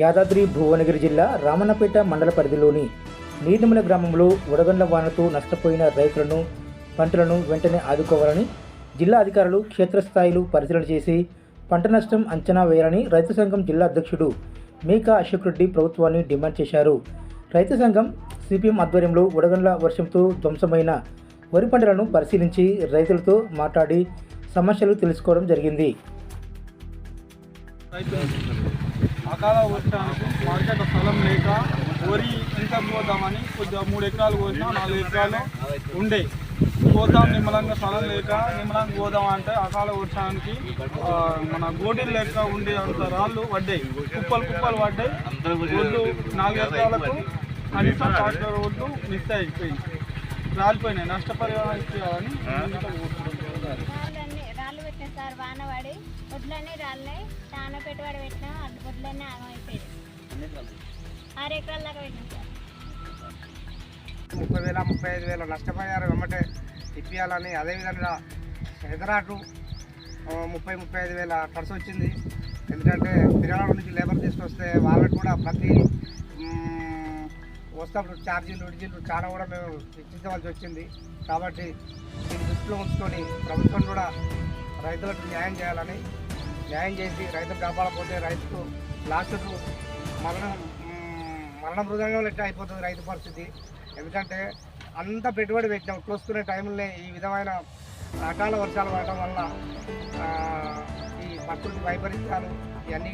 యాదాద్రి భువనగిరి జిల్లా రామన్నపేట మండల పరిధిలోని నీలిమల గ్రామంలో వడగండ్ల వానతో నష్టపోయిన రైతులను పంటలను వెంటనే ఆదుకోవాలని జిల్లా అధికారులు క్షేత్రస్థాయిలో పరిశీలన చేసి పంట నష్టం అంచనా వేయాలని రైతు సంఘం జిల్లా అధ్యక్షుడు మేకా అశోక్ రెడ్డి ప్రభుత్వాన్ని డిమాండ్ చేశారు. రైతు సంఘం సిపిఎం ఆధ్వర్యంలో వడగండ్ల వర్షంతో ధ్వంసమైన వరి పంటలను పరిశీలించి రైతులతో మాట్లాడి సమస్యలు తెలుసుకోవడం జరిగింది. అకాల వర్షానికి మార్కెట్ స్థలం లేక వరి ఇంకా పోదామని కొద్దిగా మూడు ఎకరాలు కోసినా నాలుగు ఎకరాలు ఉండే. పోదాం నిమ్మలంగా స్థలం లేక నిమ్మలంగా పోదాం అంటే అకాల వర్షానికి మన గోడీలు లెక్క ఉండే అంత రాళ్ళు పడ్డాయి. కుప్పలు కుప్పలు పడ్డాయి. ఒళ్ళు నాలుగు ఎకరాలకు కనీసం ట్రాక్టర్ ఒడ్డు మిస్ అయిపోయింది రాలిపోయినాయి. నష్టపరిహారం ఇచ్చేయాలని రాళ్ళు పెట్టిన సార్ వాన పడి వడ్లన్నీ రాళ్ళే చాలా పెట్టుబడి పెట్టినా అడ్డు వడ్లన్నీ ఆగమైపోయాయి ఆరు ఎకరాల దాకా పెట్టినాం సార్. ముప్పై వేల ముప్పై ఐదు వేల నష్టపోయారు వెంబటే ఇప్పియాలని అదేవిధంగా ఎదరాటు ముప్పై ముప్పై ఐదు వేల ఖర్చు వచ్చింది. ఎందుకంటే పిల్లల నుంచి లేబర్ తీసుకొస్తే వాళ్ళకు కూడా ప్రతి వస్తున్నప్పుడు ఛార్జీలు విడిజీలు చాలా కూడా మేము ఇచ్చించవలసి వచ్చింది. కాబట్టి దీన్ని దృష్టిలో ఉంచుకొని ప్రభుత్వం కూడా రైతులకు న్యాయం చేయాలని న్యాయం చేసి రైతును కాపాడకపోతే రైతుకు లాస్ట్కు మరణం మరణ మృదంగా లెక్క అయిపోతుంది రైతు పరిస్థితి? ఎందుకంటే అంత పెట్టుబడి పెట్టాం కోసుకునే టైంలో ఈ విధమైన అకాల వర్షాలు పడటం వల్ల ఈ ప్రకృతి వైపరీత్యాలు ఇవన్నీ